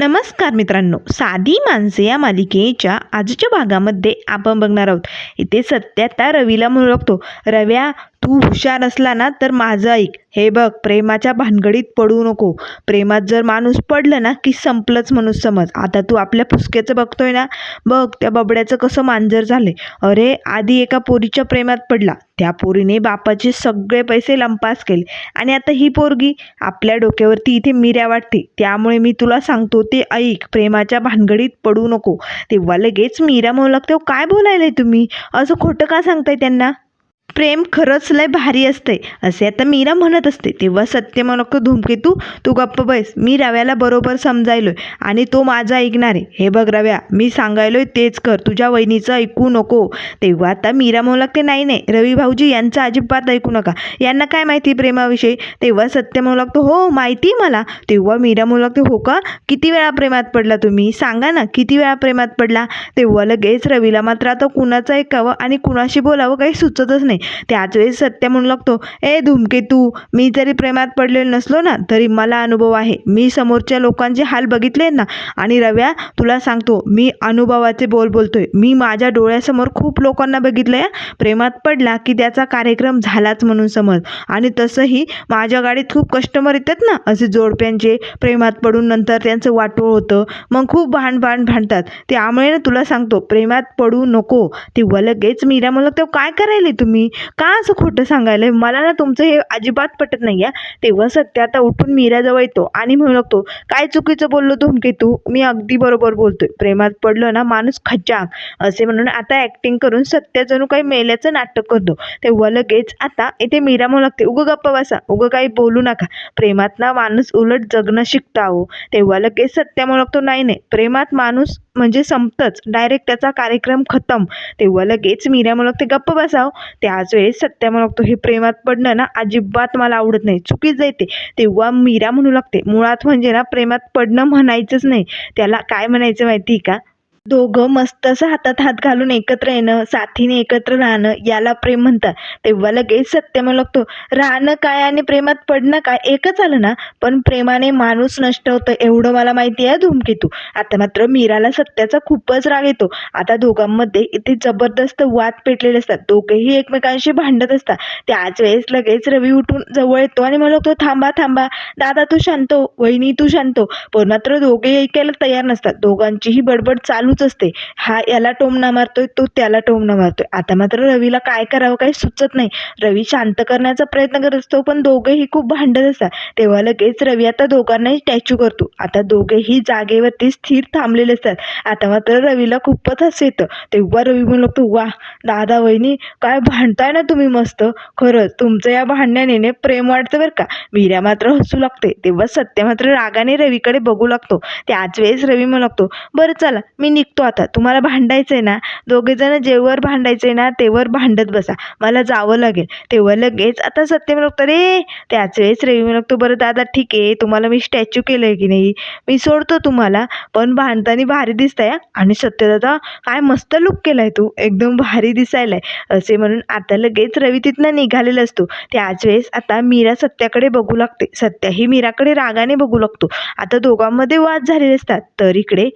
नमस्कार मित्रांनो. साधी माणसे या मालिकेच्या आजच्या भागामध्ये आपण बघणार आहोत. इथे सत्यता रवीला म्हणू लागतो. रव्या तू हुशार असला ना तर माझं ऐक. हे बघ प्रेमाच्या भानगडीत पडू नको. प्रेमात जर माणूस पडलं ना की संपलंच म्हणून समज. आता तू आपल्या फुसक्याचं बघतोय ना? बघ त्या बबड्याचं कसं मांजर झाले अरे आधी एका पोरीच्या प्रेमात पडला. त्या पोरीने बापाचे सगळे पैसे लंपास केले. आणि आता ही पोरगी आपल्या डोक्यावरती इथे मिऱ्या वाटते. त्यामुळे मी तुला सांगतो ते ऐक प्रेमाच्या भानगडीत पडू नको. तेव्हा लगेच मीरा म्हणू लागते काय बोलायलाय तुम्ही? असं खोटं का सांगताय त्यांना? प्रेम खरंच लय भारी असते असे आता मीरा म्हणत असते तेव्हा सत्य म्हणत धूमकेतू तू गप्प बैस. मी रव्याला बरोबर समजायलोय आणि तो माझा ऐकणार आहे. हे बघ रव्या मी सांगायलोय तेच कर. तुझ्या वहिनीचं ऐकू नको. तेव्हा आता मीरा म्हणू लागते नाही नाही रवी भाऊजी यांचं अजिबात ऐकू नका. यांना काय माहिती प्रेमाविषयी? तेव्हा सत्य म्हणू लागतो हो माहिती मला. तेव्हा मीरा म्हणू लागते हो का? किती वेळा प्रेमात पडला तुम्ही? सांगा ना किती वेळा प्रेमात पडला? तेव्हा लगेच रवीला मात्र आता कुणाचं ऐकावं आणि कुणाशी बोलावं काही सुचतच नाही. त्याच वेळेस सत्य म्हणू लागतो. ए धूमकेतू मी जरी प्रेमात पडलेलो नसलो ना तरी मला अनुभव आहे. मी समोरच्या लोकांचे हाल बघितले ना. आणि रव्या तुला सांगतो मी अनुभवाचे बोल बोलतोय. मी माझ्या डोळ्यासमोर खूप लोकांना बघितलं या प्रेमात पडला की त्याचा कार्यक्रम झालाच म्हणून समज. आणि तसंही माझ्या गाडीत खूप कस्टमर येतात ना असे जोडप्यांचे प्रेमात पडून नंतर त्यांचं वाटोळ होतं. मग खूप भांड भांड भांडतात. त्यामुळे ना तुला सांगतो प्रेमात पडू नको. तेव्हा लगेच मीरा म्हणलं तेव्हा काय करायले तुम्ही? का असं खोटं सांगायलंय? मला ना तुमचं हे अजिबात पटत नाही आहे तेव्हा सत्य आता उठून मीराजवळ येतो आणि म्हणू लागतो काय चुकीचं बोललो धूमकेतू मी अगदी बरोबर बोलतोय. प्रेमात पडलं ना माणूस खचाक असे म्हणून आता ॲक्टिंग करून सत्य जणू काही मेल्याचं नाटक करतो. तेव्हा लगेच आता इथे मीरा म्हणू लागते उगं गप्प बसा उगं काही बोलू नका. प्रेमात ना माणूस उलट जगणं शिकता हो. तेव्हा लगेच सत्य म्हणू लागतो नाही नाही प्रेमात माणूस म्हणजे संपतच. डायरेक्ट त्याचा कार्यक्रम खतम. तेव्हा लगेच मीरा म्हणू लागते गप्प बसाव हो. त्याच वेळेस सत्य म्हणू लागतो हे प्रेमात पडणं ना अजिबात मला आवडत नाही. चुकीच जायते तेव्हा मीरा म्हणू लागते. मुळात म्हणजे ना प्रेमात पडणं म्हणायचंच नाही. त्याला काय म्हणायचं माहिती आहे का? दोघं मस्त असं हातात हात घालून एकत्र येणं साथीने एकत्र राहणं याला प्रेम म्हणतात. तेव्हा लगेच सत्य म्हणू लागतो. राहणं काय आणि प्रेमात पडणं काय एकच आलं ना? पण प्रेमाने माणूस नष्ट होतं एवढं मला माहिती आहे धूमकेतू. आता मात्र मीराला सत्याचा खूपच राग येतो. आता दोघांमध्ये इथे जबरदस्त वाद पेटलेले असतात. दोघेही एकमेकांशी भांडत असतात. त्याच वेळेस लगेच रवी उठून जवळ येतो आणि म्हणू लागतो थांबा थांबा. दादा तू शांतो हो. वहिनी तू शांतो हो. पण मात्र दोघे ऐकायला तयार नसतात. दोघांचीही बडबड चालूच असते. हा याला टोमणा मारतोय तो त्याला टोमणा मारतोय. आता मात्र रवीला काय करावं काही सुचत नाही. रवी शांत करण्याचा प्रयत्न करत असतो पण दोघेही खूप भांडत असतात. तेव्हा लगेच रवी आता दोघांनाही स्टॅच्यू करतो. आता दोघेही जागेवरती स्थिर थांबलेले असतात. आता मात्र रवीला खूपच हसू येतं. तेव्हा रवी म्हणू लागतो वा दादा वहिनी काय भांडताय ना तुम्ही मस्त. खरंच तुमचं या भांडण्याने प्रेम वाढतं बरं का. मीरा मात्र हसू लागते. तेव्हा सत्य मात्र रागाने रवीकडे बघू लागतो. त्याच वेळेस रवी म्हणू लागतो बरं चला मी निघतो आता. तुम्हाला भांडायचं आहे ना दोघेजण जेवर भांडायचं आहे ना तेवर भांडत बसा. मला जावं लागेल. तेव्हा लगेच आता सत्य म्हणतो लागतो रे त्याच वेळेस रवी म्हणू लागतो बरं दादा ठीक आहे तुम्हाला मी स्टॅच्यू केलं आहे की नाही? मी सोडतो तुम्हाला पण भांडताना भारी दिसत आहे आणि सत्यदादा काय मस्त लुक आहे तू एकदम भारी दिसायला आहे असे म्हणून आता लगेच रवी तिथनं निघालेला असतो. त्याच वेळेस आता मीरा सत्याकडे बघू लागते. सत्या ही मीराकडे रागाने बघू लागतो. आता दोघांमध्ये वाद झालेले असतात. तर इकडे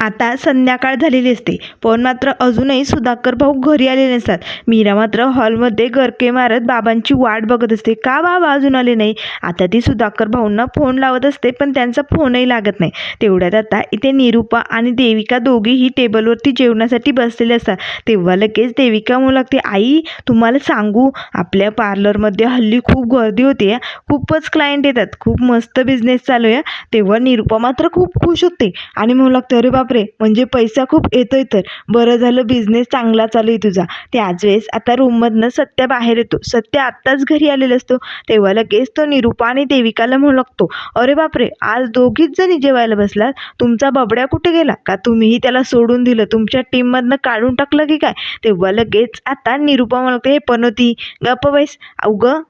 आता संध्याकाळ झालेली असते. पण मात्र अजूनही सुधाकर भाऊ घरी आलेले नसतात. मीरा मात्र हॉलमध्ये गरके मारत बाबांची वाट बघत असते. का बाबा अजून आले नाही? आता ती सुधाकर भाऊंना फोन लावत असते पण त्यांचा फोनही लागत नाही. तेवढ्यात आता इथे निरूपा आणि देविका दोघीही टेबलवरती जेवणासाठी बसलेले असतात. तेव्हा लगेच देविका म्हणू लागते आई तुम्हाला सांगू आपल्या पार्लरमध्ये हल्ली खूप गर्दी होते खूपच क्लायंट येतात. खूप मस्त बिझनेस चालू आहे तेव्हा निरूपा मात्र खूप खुश होते आणि म्हणू लागते अरे बापरे म्हणजे पैसा खूप येतोय तर. बरं झालं बिझनेस चांगला चालू आहे तुझा त्याच वेळेस आता रूममधनं सत्य बाहेर येतो. सत्य आत्ताच घरी आलेला असतो. तेव्हा लगेच तो निरूपा आणि देविकाला म्हणू लागतो अरे बापरे आज दोघीच जणी जेवायला बसलात? तुमचा बबड्या कुठे गेला? का तुम्हीही त्याला सोडून दिलं? तुमच्या टीममधनं काढून टाकलं की काय? तेव्हा लगेच आता निरूपा म्हणते हे पनोती गप्प बैस. अवघं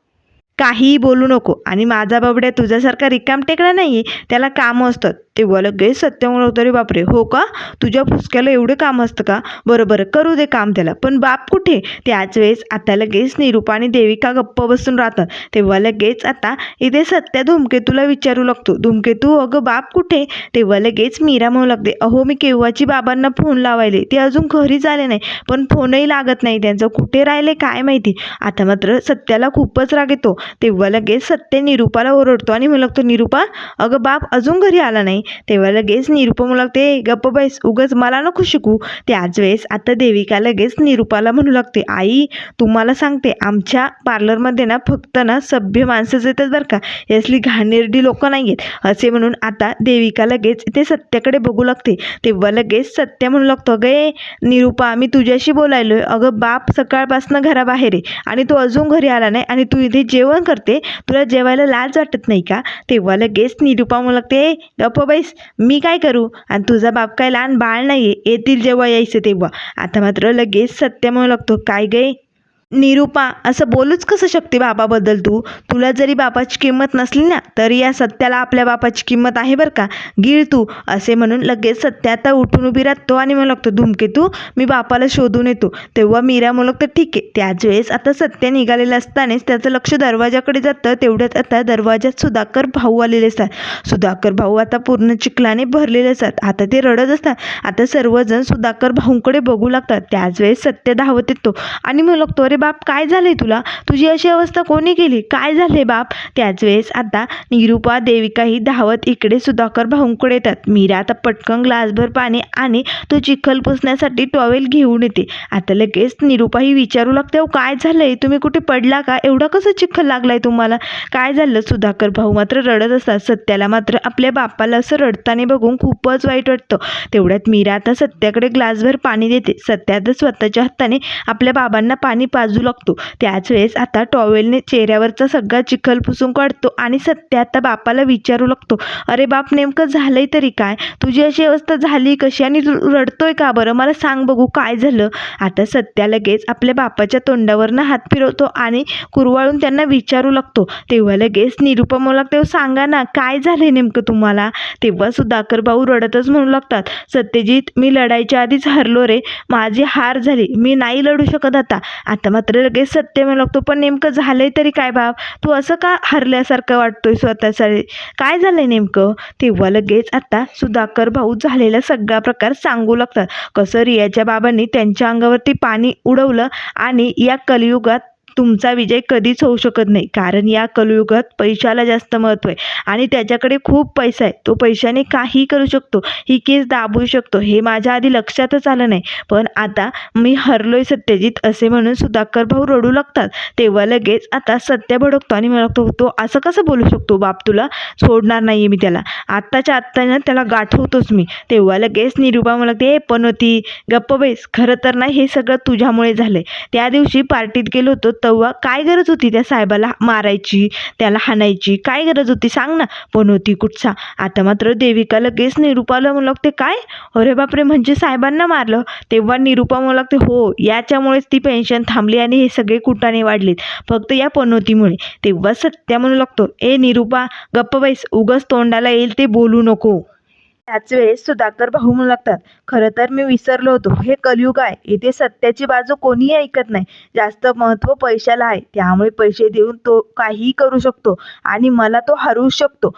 काहीही बोलू नको. आणि माझा बाबड्या तुझ्यासारखा रिकाम टेकडा नाही आहे त्याला कामं असतात. तेव्हा लगेच सत्य म्हणत अरे बापरे हो का? तुझ्या फुसक्याला एवढे काम असतं का? बरं बरं करू दे काम त्याला. पण बाप कुठे? त्याच वेळेस आता लगेच निरूपा आणि देविका गप्प बसून राहतात. तेव्हा लगेच आता इथे सत्या धूमकेतूला विचारू लागतो. धूमकेतू अगं बाप कुठे? तेव्हा लगेच मीरा म्हणू लागते अहो मी केव्हाची बाबांना फोन लावायले? ते अजून घरीच आले नाही. पण फोनही लागत नाही त्यांचं. कुठे राहिले काय माहिती? आता मात्र सत्याला खूपच राग येतो. तेव्हा लगेच सत्य निरूपाला ओरडतो आणि म्हणू लागतो निरूपा अगं बाप अजून घरी आला नाही. तेव्हा लगेच निरूपा म्हणू लागते गप्प बैस उगच मला नको शिकू. त्याच वेळेस आता देविका लगेच निरूपाला म्हणू लागते आई तुम्हाला सांगते आमच्या पार्लरमध्ये ना फक्त ना सभ्य माणसंच येतात बरं का. यासली घाणेरडी लोकं नाही आहेत असे म्हणून आता देविका लगेच ते सत्याकडे बघू लागते. तेव्हा लगेच सत्य म्हणू लागतो अगं ए निरूपा मी तुझ्याशी बोलायलो आहे अगं बाप सकाळपासनं घराबाहेर आहे आणि तू अजून घरी आला नाही आणि तू इथे जेवण करते. तुला जेवायला लाज वाटत नाही का? तेव्हा लगेच निरूपा म्हणू लागते "ए, गप्प बैस मी काय करू? आणि तुझा बाप काय लहान बाळ नाही आहे येतील जेव्हा यायचं तेव्हा. आता मात्र लगेच सत्य म्हणू लागतो. काय गे? निरूपा असं बोलूच कसं शकते बाबाबद्दल तू? तुला जरी बापाची किंमत नसली ना तरी या सत्याला आपल्या बापाची किंमत आहे बरं का? गिळ तू असे म्हणून लगेच सत्य आता उठून उभी राहतो आणि म्हणू लागतो धुमकेतू मी बापाला शोधून येतो. तेव्हा मीरा म्हणू लागतं ठीक आहे. त्याच वेळेस आता सत्य निघालेलं असतानाच त्याचं लक्ष दरवाजाकडे जातं. तेवढ्यात आता दरवाजात सुधाकर भाऊ आलेले असतात. सुधाकर भाऊ आता पूर्ण चिखलाने भरलेले असतात. आता ते रडत असतात. आता सर्वजण सुधाकर भाऊंकडे बघू लागतात. त्याच वेळेस सत्य धावत येतो आणि म्हणू लागतो अरे बाप काय झाले तुला? तुझी अशी अवस्था कोणी केली? काय झाले बाप? त्याच वेळेस आता निरूपा देविका ही धावत इकडे सुधाकर भाऊंकडे येतात. मीरा आता पटकन ग्लासभर पाणी आणि तो चिखल पुसण्यासाठी टॉवेल घेऊन येते. आता लगेच निरूपा ही विचारू लागते "अहो, काय झालंय? तुम्ही कुठे पडला का? एवढा कसं चिखल लागलाय तुम्हाला? काय झालं? सुधाकर भाऊ मात्र रडत असतात. सत्याला मात्र आपल्या बापाला असं रडताना बघून खूपच वाईट वाटतं. तेवढ्यात मीरा आता सत्याकडे ग्लासभर पाणी देते. सत्या आता स्वतःच्या हाताने आपल्या बाबांना पाणी पा लागतो. त्याच वेळेस आता टॉवेलने चेहऱ्यावरचा सगळा चिखल पुसून काढतो आणि सत्या आता बापाला विचारू लागतो. अरे बाप नेमकं झालंय तरी काय? तुझी अशी अवस्था झाली कशी आणि रडतोय का बरं? मला सांग बघू काय झालं? आता सत्या लगेच आपल्या बापाच्या तोंडावरनं हात फिरवतो आणि कुरवाळून त्यांना विचारू लागतो. तेव्हा लगेच निरुपम म्हणू सांगा ना काय झालंय नेमकं तुम्हाला? तेव्हा सुधाकर भाऊ रडतच म्हणू लागतात सत्यजित मी लढायच्या आधीच हरलो रे. माझी हार झाली. मी नाही लढू शकत आता. आता मात्र लगेच सत्य म्हणू लागतो पण नेमकं झालंय तरी काय बाप तू असं का हरल्यासारखं वाटतोय स्वतःसाठी काय झालंय नेमकं? तेव्हा लगेच आता सुधाकर भाऊ झालेला सगळा प्रकार सांगू लागतात. कसं रियाच्या बाबांनी त्यांच्या अंगावरती पाणी उडवलं आणि या कलियुगात तुमचा विजय कधीच होऊ शकत नाही. कारण या कलयुगात पैशाला जास्त महत्त्व आहे. आणि त्याच्याकडे खूप पैसा आहे. तो पैशाने काही करू शकतो. ही केस दाबू शकतो. हे माझ्या आधी लक्षातच आलं नाही. पण आता मी हरलोय सत्यजित असे म्हणून सुधाकर भाऊ रडू लागतात. तेव्हा लगेच आता सत्य भडकतो आणि मला तो असं कसं बोलू शकतो? बाप तुला सोडणार नाही आहे मी त्याला. आत्ताच्या आत्ताना त्याला गाठवतोच मी. तेव्हा लगेच निरुपा मला ते पण होती गप्प बेस. खरं तर नाही हे सगळं तुझ्यामुळे झालंय. त्या दिवशी पार्टीत गेलो होतो तेव्हा काय गरज होती त्या साहेबाला मारायची त्याला हाणायची? काय गरज होती? सांग ना. पण होती कुठचा? आता मात्र देविका लगेच निरुपाला म्हणू लागते काय? अरे बापरे म्हणजे साहेबांना मारलं. तेव्हा निरुपा म्हणू लागते हो याच्यामुळेच ती पेन्शन थांबली आणि हे सगळे कुटाने वाढलेत. फक्त या पनोतीमुळे. तेव्हा सत्या म्हणू लागतो ए निरुपा गप्प बैस. उगच तोंडाला येईल ते बोलू नको. त्याच वेळेस सुधाकर भाऊ म्हणू लागतात खरं तर मी विसरलो होतो. हे कलियुग आहे. इथे सत्याची बाजू कोणीही ऐकत नाही. जास्त महत्त्व पैशाला आहे. त्यामुळे पैसे देऊन तो काहीही करू शकतो आणि मला तो हरवू शकतो.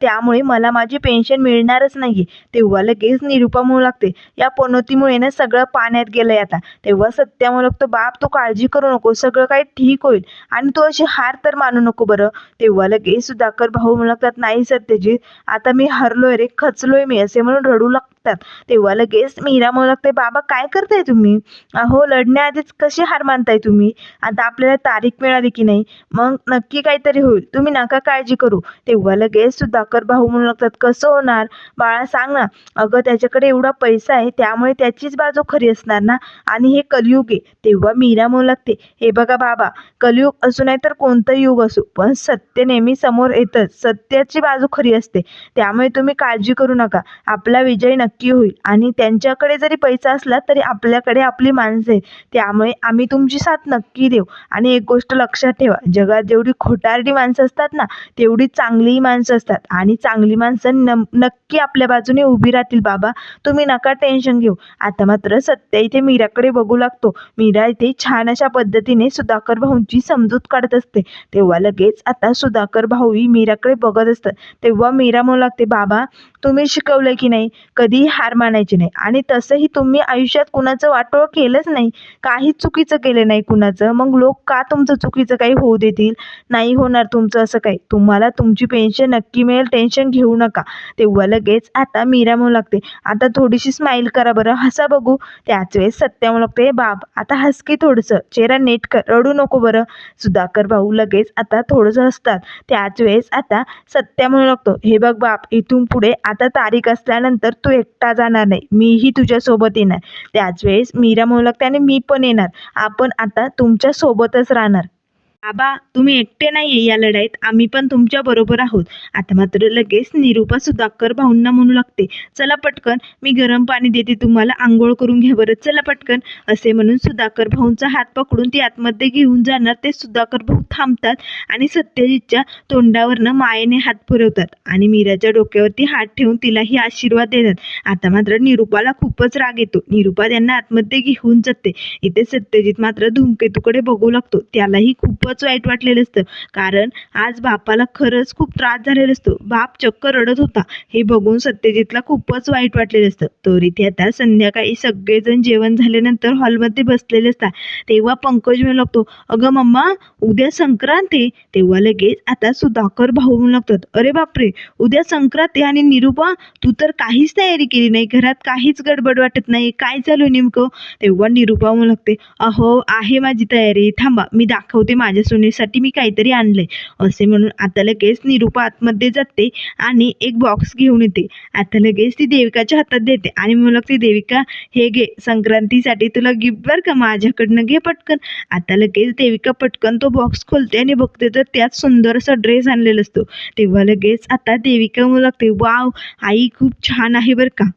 त्यामुळे मला माझी पेन्शन मिळणारच नाही तेव्हा लगेच निरुपा म्हणू लागते या पनोतीमुळे ना सगळं पाण्यात गेलंय आता. तेव्हा सत्या म्हणू लागतो बाप तू काळजी करू नको. सगळं काही ठीक होईल. आणि तू अशी हार तर मानू नको बरं. तेव्हा लगेच सुधाकर भाऊ म्हणू लागतात नाही सत्यजित. आता मी हरलोय रे. खचलोय मी असे म्हणून रडू असतात तेव्हा लगेच मीरा म्हणू लागते बाबा काय करताय तुम्ही? अहो लढण्याआधीच कशी हार मानताय तुम्ही? आता आपल्याला तारीख मिळाली की नाही? मग नक्की काहीतरी होईल. तुम्ही नका काळजी करू. तेव्हा लगेच सुधाकर भाऊ म्हणू लागतात कसं होणार? बाळा सांग ना. अगं त्याच्याकडे एवढा पैसा आहे त्यामुळे त्याचीच बाजू खरी असणार ना? आणि हे कलियुग आहे. तेव्हा मीरा म्हणू लागते हे बघा बाबा कलियुग असू नाही तर कोणतं युग असो पण सत्य नेहमी समोर येतच. सत्याची बाजू खरी असते. त्यामुळे तुम्ही काळजी करू नका. आपला विजय नक्की नक्की होईल. आणि त्यांच्याकडे जरी पैसा असला तरी आपल्याकडे आपली माणसं आहेत. त्यामुळे आम्ही तुमची साथ नक्की देऊ. आणि एक गोष्ट लक्षात ठेवा जगात जेवढी खोटारडी माणसं असतात ना तेवढी चांगलीही माणसं असतात. आणि चांगली माणसं न नक्की आपल्या बाजूने उभी राहतील. बाबा तुम्ही नका टेन्शन घेऊ. आता मात्र सत्य इथे मीराकडे बघू लागतो. मीरा इथे छान अशा पद्धतीने सुधाकर भाऊंची समजूत काढत असते. तेव्हा लगेच आता सुधाकर भाऊही मीराकडे बघत असतात. तेव्हा मीरा म्हणू लागते बाबा तुम्ही शिकवलं की नाही कधीही हार मानायची नाही. आणि तसंही तुम्ही आयुष्यात कुणाचं वाटोळ केलंच नाही काही चुकीचं केलं नाही कुणाचं मग लोक का तुमचं चुकीचं काही होऊ देतील? नाही होणार तुमचं असं काही. तुम्हाला तुमची पेन्शन नक्की मिळेल टेन्शन घेऊ नका. तेव्हा लगेच आता मीरा म्हणू लागते आता थोडीशी स्माईल करा बरं हसा बघू. त्याच वेळेस सत्या म्हणू लागते बाब आता हस की थोडंसं चेहरा नेट कर रडू नको बरं. सुधाकर भाऊ लगेच आता थोडंसं हसतात. त्याच वेळेस आता सत्या म्हणू लागतो हे बघ बाप इथून पुढे आता तारीख असल्यानंतर तू एकटा जाणार नाही. मीही तुझ्यासोबत येणार. त्याच वेळेस मीरा म्हणू लागते आणि मी पण येणार. आपण आता तुमच्यासोबतच राहणार. बाबा तुम्ही एकटे नाही आहे या लढाईत. आम्ही पण तुमच्या बरोबर आहोत. आता मात्र लगेच निरूपा सुधाकर भाऊंना म्हणू लागते चला पटकन मी गरम पाणी देते तुम्हाला आंघोळ करून घ्या बरं. चला पटकन. असे म्हणून सुधाकर भाऊंचा हात पकडून ती आतमध्ये घेऊन जाणार. ते सुधाकर भाऊ थांबतात आणि सत्यजितच्या तोंडावरनं मायेने हात पुरवतात आणि मीराच्या डोक्यावरती हात ठेवून तिलाही आशीर्वाद देतात. आता मात्र निरूपाला खूपच राग येतो. निरूपा त्यांना आतमध्ये घेऊन जाते. इथे सत्यजित मात्र धूमकेतूकडे बघू लागतो. त्यालाही खूपच वाईट वाटलेलं असतं. कारण आज बापाला खरंच खूप त्रास झालेला असतो. बाप चक्क रडत होता. हे बघून सत्यजितला खूपच वाईट वाटलेलं असतं. तर इथे आता संध्याकाळी सगळेजण जेवण झाल्यानंतर हॉलमध्ये बसलेले असतात. तेव्हा पंकज म्हणू लागतो अगं मम्मा उद्या संक्रांत आहे. तेव्हा लगेच आता सुधाकर भाऊ म्हणू लागतात अरे बापरे उद्या संक्रांत आहे आणि निरूपा तू तर काहीच तयारी केली नाही. घरात काहीच गडबड वाटत नाही. काय चालू आहे नेमकं? तेव्हा निरूपा म्हणू लागते अहो आहे माझी तयारी. थांबा मी दाखवते माझ्या सुनेसाठी मी काहीतरी आणलंय. असे म्हणून आता लगेच निरूपा आतमध्ये जाते आणि एक बॉक्स घेऊन येते. आता लगेच ती देविकाच्या हातात देते आणि म्हणू लागते देविका हे घे. संक्रांतीसाठी तुला गिफ्ट बरं का? माझ्याकडनं घे पटकन. आता लगेच देविका पटकन तो बॉक्स खोलते आणि बघते तर त्यात सुंदर असा ड्रेस आणलेला असतो. तेव्हा लगेच आता देविका म्हणू लागते वाव आई खूप छान आहे बरं का.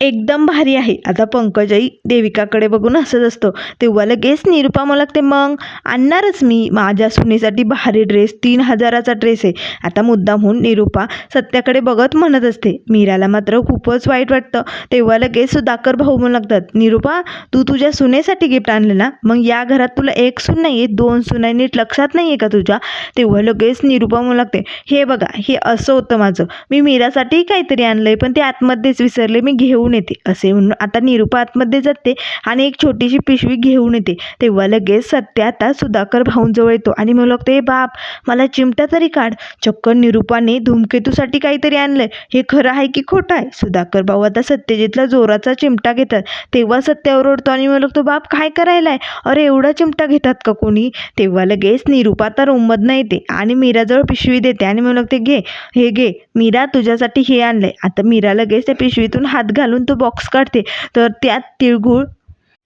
एकदम भारी आहे. आता पंकजाई देविकाकडे बघून हसत असतो. तेव्हा लगेच निरुपा मला लागते मग आणणारच मी. माझ्या सुनेसाठी भारी ड्रेस तीन हजाराचा ड्रेस आहे. आता मुद्दाम होऊन निरुपा सत्याकडे बघत म्हणत असते. मीराला मात्र खूपच वाईट वाटतं. तेव्हा लगेच सुधाकर भाऊ म्हणू लागतात निरुपा तू तुझ्या सुनेसाठी गिफ्ट आणलं ना? मग या घरात तुला एक सून नाही आहे दोन सून आहे नीट लक्षात नाही आहे का तुझ्या? तेव्हा लगेच निरुपा म्हणू लागते हे बघा हे असं होतं माझं. मी मीरासाठी काहीतरी आणलं आहे पण ते आतमध्येच विसरले. मी घेऊन येते. असे म्हणून आता निरुपा आतमध्ये जाते आणि एक छोटीशी पिशवी घेऊन येते. तेव्हा लगेच सत्य आता सुधाकर भाऊंजवळ येतो आणि म्हणू लागतो बाप मला चिमटा तरी काढ. चक्क निरुपाने धूमकेतूसाठी काहीतरी आणलंय. हे खरं आहे की खोटं आहे? सुधाकर भाऊ आता सत्यजितला जोराचा चिमटा घेतात. तेव्हा सत्यावर ओढतो आणि म्हणू लागतो बाप काय करायलाय? अरे एवढा चिमटा घेतात का कोणी? तेव्हा लगेच निरुपा आता नाही येते आणि मीराजवळ पिशवी देते आणि म्हणू लागते घे हे घे. मीरा तुझ्यासाठी हे आणलंय. आता मीरा लगेच त्या पिशवीतून हात घालून तो बॉक्स काढते. तर त्यात तिळगूळ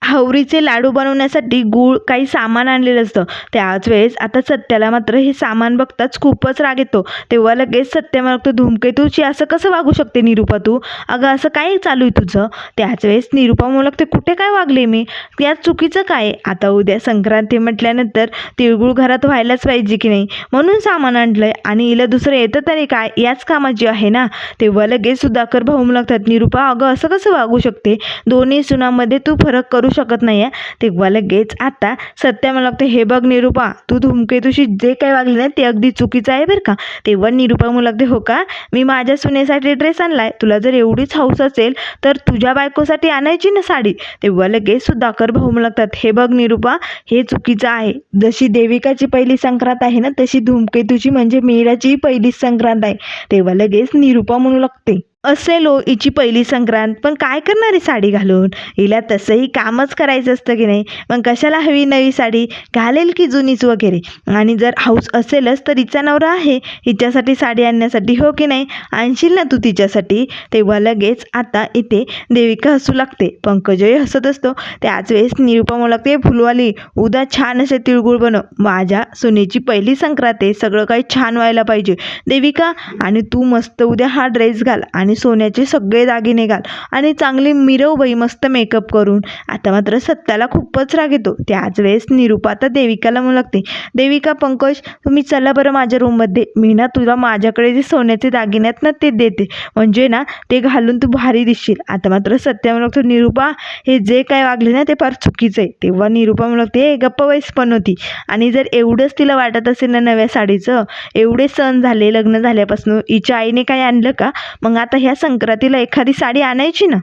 हवरीचे लाडू बनवण्यासाठी गूळ काही सामान आणलेलं असतं. त्याच वेळेस आता सत्याला मात्र हे सामान बघताच खूपच राग येतो. तेव्हा लगेच सत्य तू धूमकेतूची असं कसं वागू शकते निरुपा तू? अगं असं काय चालू आहे तुझं? त्याच वेळेस निरुपा म्हणू लागते कुठे काय वागले मी? यात चुकीचं काय? आता उद्या संक्रांती म्हटल्यानंतर तिळगुळ घरात व्हायलाच पाहिजे की नाही? म्हणून सामान आणलंय. आणि हिला दुसरं येतं तरी काय? याच कामाची आहे ना? तेव्हा लगेच सुधाकर भाऊ म्हणू लागतात निरुपा अगं असं कसं वागू शकते? दोन्ही सुनामध्ये तू फरक करू शकत नाही आहे ते लगेच आता सत्या मला लागते हे बघ निरुपा तू धूमकेतूशी जे काही वागले ना ते अगदी चुकीचं आहे बरं का. तेव्हा निरुपा म्हणू लागते हो का? मी माझ्या सुनेसाठी ड्रेस आणलाय. तुला जर एवढीच हौस असेल तर तुझ्या बायकोसाठी आणायची ना साडी. तेव्हा लगेच सुधाकर भाऊ म्हणू लागतात हे बघ निरुपा हे चुकीचं आहे. जशी देविकाची पहिली संक्रांत आहे ना तशी धूमकेतूची म्हणजे मीराची पहिलीच संक्रांत आहे. तेव्हा लगेच निरुपा म्हणू लागते असेल हो हिची पहिली संक्रांत पण काय करणार आहे साडी घालून? हिला तसंही कामच करायचं असतं की नाही? मग कशाला हवी नवी साडी? घालेल की जुनीच वगैरे? आणि जर हाऊस असेलच तर हिचा नवरा आहे हिच्यासाठी साडी आणण्यासाठी हो की नाही? आणशील ना तू तिच्यासाठी? तेव्हा लगेच आता इथे देविका हसू लागते. पंकजही हसत असतो. त्याच वेळेस निरुपा म्हणू लागते फुलवाली. उद्या छान असे तिळगुळ बनव. माझ्या सुनेची पहिली संक्रांत आहे. सगळं काही छान व्हायला पाहिजे. देविका आणि तू मस्त उद्या हा ड्रेस घाल. आणि आणि सोन्याचे सगळे दागिने घाल आणि चांगली मिरव मस्त मेकअप करून. आता मात्र सत्याला खूपच राग येतो. त्याच वेळेस निरूपा आता देविकाला म्हणू लागते देविका पंकज तुम्ही चला बरं माझ्या रूममध्ये मी ना तुला माझ्याकडे जे सोन्याचे दागिने आहेत ना ते देते. म्हणजे ना ते घालून तू भारी दिसशील. आता मात्र सत्या म्हणू लागतो निरूपा हे जे काय वागले ना ते फार चुकीचं आहे. तेव्हा निरूपा म्हणू लागते गप्प वयस पण होती. आणि जर एवढंच तिला वाटत असेल ना नव्या साडीचं एवढे सण झाले लग्न झाल्यापासून हिच्या आईने काय आणलं का? मग आता ह्या संक्रांतीला एखादी साडी आणायची ना?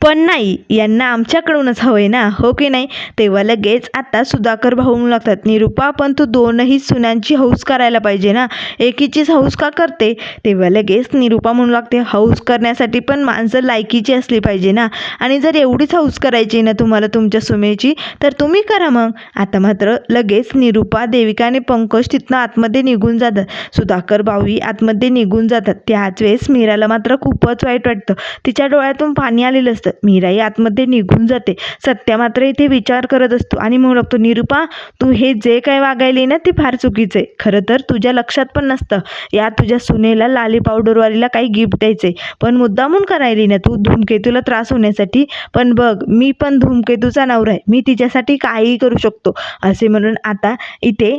पण नाही यांना आमच्याकडूनच हवं आहे ना हो की नाही? तेव्हा लगेच आता सुधाकर भाऊ म्हणू लागतात निरूपा पण तू दोनही सुनांची हौस करायला पाहिजे ना? एकीचीच हौस का करते? तेव्हा लगेच निरूपा म्हणू लागते हौस करण्यासाठी पण माणसं लायकीची असली पाहिजे ना? आणि जर एवढीच हौस करायची ना तुम्हाला तुमच्या सुमेची तर तुम्ही करा मग. आता मात्र लगेच निरूपा देविका आणि पंकज तिथनं आतमध्ये निघून जातात. सुधाकर भाऊही आतमध्ये निघून जातात. त्याच वेळेस मीराला मात्र खूपच वाईट वाटतं. तिच्या डोळ्यातून पाणी आलेलं असतं. मीराही आतमध्ये निघून जाते. सत्या मात्र इथे विचार करत असतो आणि म्हणू लागतो निरूपा तू हे जे काय वागायले ना ते फार चुकीचं आहे. खरं तर तुझ्या लक्षात पण नसतं. या तुझ्या सुनेला लाली पावडरवालीला काही गिफ्ट द्यायचे पण मुद्दामून करायली ना तू? धूमकेतूला त्रास होण्यासाठी. पण बघ मी पण धूमकेतूचा नवरा आहे. मी तिच्यासाठी काहीही करू शकतो. असे म्हणून आता इथे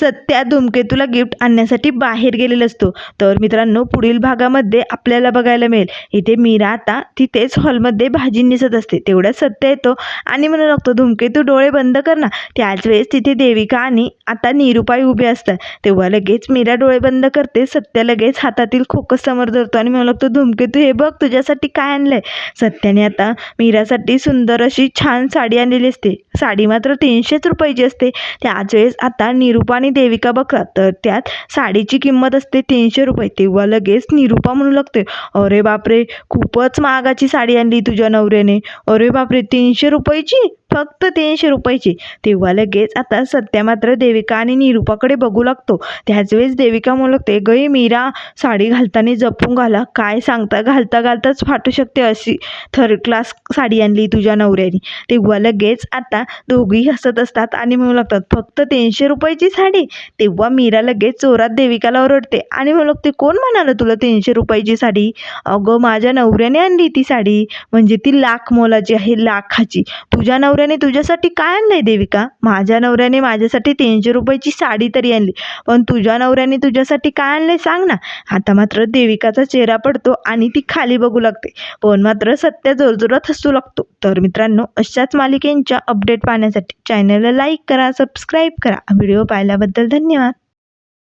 सत्या धूमकेतूला गिफ्ट आणण्यासाठी बाहेर गेलेला असतो. तर मित्रांनो पुढील भागामध्ये आपल्याला बघायला मिळेल. इथे मीरा आता तिथेच हॉलमध्ये भाजी निसत असते. तेवढ्या सत्य येतो आणि म्हणू लागतो धूमकेतू डोळे बंद कर ना. त्याच वेळेस तिथे देविका आणि आता निरुपाई उभे असतात. तेव्हा लगेच मीरा डोळे बंद करते. सत्य लगेच हातातील खोकस समोर धरतो आणि म्हणू लागतो धूमकेतू हे बघ तुझ्यासाठी काय आणलंय? सत्याने आता मीरासाठी सुंदर अशी छान साडी आणलेली असते. साडी मात्र तीनशेच रुपयाची असते. त्याच वेळेस आता निरुपाने आणि देविका बकरा. तर त्यात साडीची किंमत असते तीनशे रुपये. तेव्हा लगेच निरूपा म्हणू लागते अरे बापरे खूपच महागाची साडी आणली तुझ्या नवऱ्याने. अरे बापरे तीनशे रुपयाची? फक्त तीनशे रुपयाची. तेव्हा लगेच आता सत्या मात्र देविका आणि निरूपाकडे बघू लागतो. त्याच वेळेस देविका म्हणू लागते गई मीरा साडी घालताना जपून घाला. काय सांगता घालता घालताच फाटू शकते अशी थर्ड क्लास साडी आणली तुझ्या नवऱ्याने. तेव्हा लगेच आता दोघी हसत असतात आणि म्हणू लागतात फक्त तीनशे रुपयाची साडी? तेव्हा मीरा लगेच चोरात देविकाला ओरडते आणि म्हणू लागते कोण म्हणालं तुला तीनशे रुपयाची साडी? अगं माझ्या नवऱ्याने आणली ती साडी. म्हणजे ती लाख मोलाची आहे लाखाची. तुझ्या नवऱ्या नवऱ्याने तुझ्यासाठी काय आणलंय देविका? माझ्या नवऱ्याने माझ्यासाठी तीनशे रुपयाची साडी तरी आणली. पण तुझ्या नवऱ्याने तुझ्यासाठी काय आणलंय सांग ना. आता मात्र देविकाचा चेहरा पडतो आणि ती खाली बघू लागते. पण मात्र सत्य जोरजोरात हसू लागतो. तर मित्रांनो अशाच मालिकेंच्या अपडेट पाहण्यासाठी चॅनलला लाईक करा सबस्क्राईब करा. व्हिडिओ पाहिल्याबद्दल धन्यवाद.